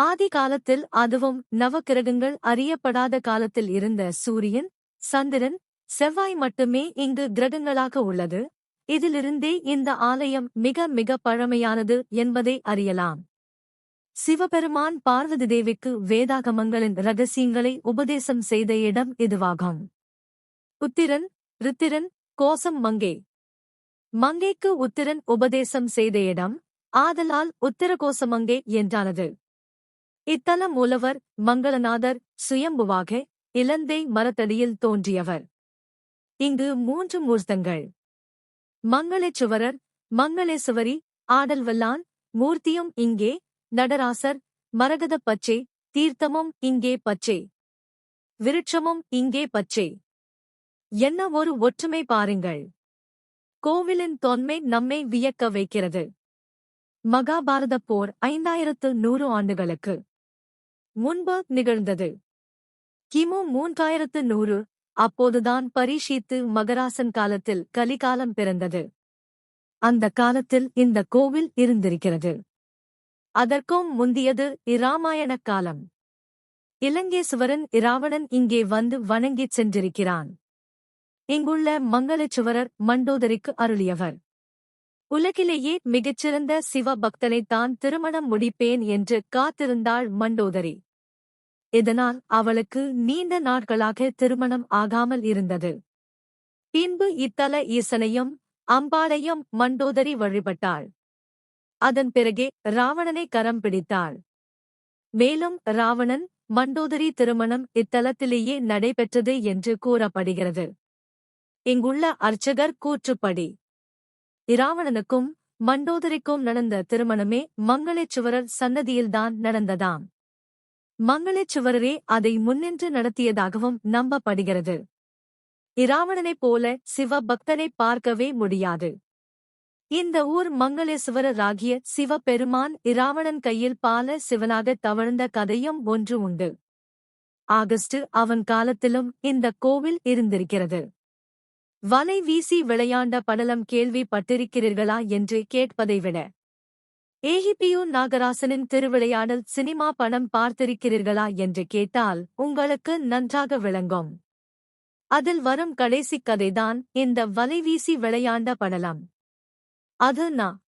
ஆதி காலத்தில் அதுவும் நவக்கிரகங்கள் அறியப்படாத காலத்தில் இருந்த சூரியன் சந்திரன் செவ்வாய் மட்டுமே இங்கு கிரகங்களாக உள்ளது. இதிலிருந்தே இந்த ஆலயம் மிக மிக பழமையானது என்பதை அறியலாம். சிவபெருமான் பார்வதி தேவிக்கு வேதாகமங்களின் ரகசியங்களை உபதேசம் செய்த இடம் இதுவாகும். உத்திரன் ரித்திரன் கோசம் மங்கே. மங்கைக்கு உத்திரன் உபதேசம் செய்த இடம் ஆதலால் உத்திரகோசமங்கே என்றானது. இத்தல மூலவர் மங்களநாதர் சுயம்புவாக இலந்தை மரத்தடியில் தோன்றியவர். இங்கு மூன்று மூர்த்தங்கள். மங்களேச்சுவரர் மங்களேசுவரி ஆடல்வல்லான் மூர்த்தியும் இங்கே நடராசர் மரகத பச்சை தீர்த்தமும் இங்கே பச்சை. விருட்சமும் இங்கே பச்சை. என்ன ஒரு ஒற்றுமை பாருங்கள். கோவிலின் தொன்மை நம்மை வியக்க வைக்கிறது. மகாபாரத போர் ஐந்தாயிரத்து நூறு ஆண்டுகளுக்கு. முன்பு நிகழ்ந்தது. கிமு மூன்றாயிரத்து நூறு அப்போதுதான் பரீஷித்து மகராசன் காலத்தில் கலிகாலம் பிறந்தது. அந்த காலத்தில் இந்த கோவில் இருந்திருக்கிறது. அதற்கும் முந்தியது இராமாயண காலம். இலங்கேசுவரன் இராவணன் இங்கே வந்து வணங்கிச் சென்றிருக்கிறான். இங்குள்ள மங்களச்சுவரர் மண்டோதரிக்கு அருளியவர். உலகிலேயே மிகச்சிறந்த சிவ பக்தனைத்தான் திருமணம் முடிப்பேன் என்று காத்திருந்தாள் மண்டோதரி. இதனால் அவளுக்கு நீண்ட நாட்களாக திருமணம் ஆகாமல் இருந்தது. பின்பு இத்தல ஈசனையும் அம்பாளையும் மண்டோதரி வழிபட்டாள். அதன் பிறகே ராவணனை கரம் பிடித்தாள். மேலும் ராவணன் மண்டோதரி திருமணம் இத்தலத்திலேயே நடைபெற்றது என்று கூறப்படுகிறது. இங்குள்ள அர்ச்சகர் கூற்றுப்படி இராவணனுக்கும் மண்டோதரிக்கும் நடந்த திருமணமே மங்களேச்சுவரர் சன்னதியில்தான் நடந்ததாம். மங்களேச்சுவரரே அதை முன்னின்று நடத்தியதாகவும் நம்பப்படுகிறது. இராவணனைப் போல சிவ பக்தனை பார்க்கவே முடியாது. இந்த ஊர் மங்களேசுவரராகிய சிவபெருமான் இராவணன் கையில் பால சிவனாக தவழ்ந்த கதையும் ஒன்று உண்டு. ஆகஸ்ட் அவன் காலத்திலும் இந்த கோவில் இருந்திருக்கிறது. வலை வீசி விளையாண்ட படலம் கேள்விப்பட்டிருக்கிறீர்களா என்று கேட்பதை விட. ஏஹிபியு நாகராசனின் திருவிளையாடல் சினிமா படம் பார்த்திருக்கிறீர்களா என்று கேட்டால் உங்களுக்கு நன்றாக விளங்கும். அதில் வரும் கடைசி கதைதான் இந்த வலைவீசி விளையாண்ட படலம். அது நான்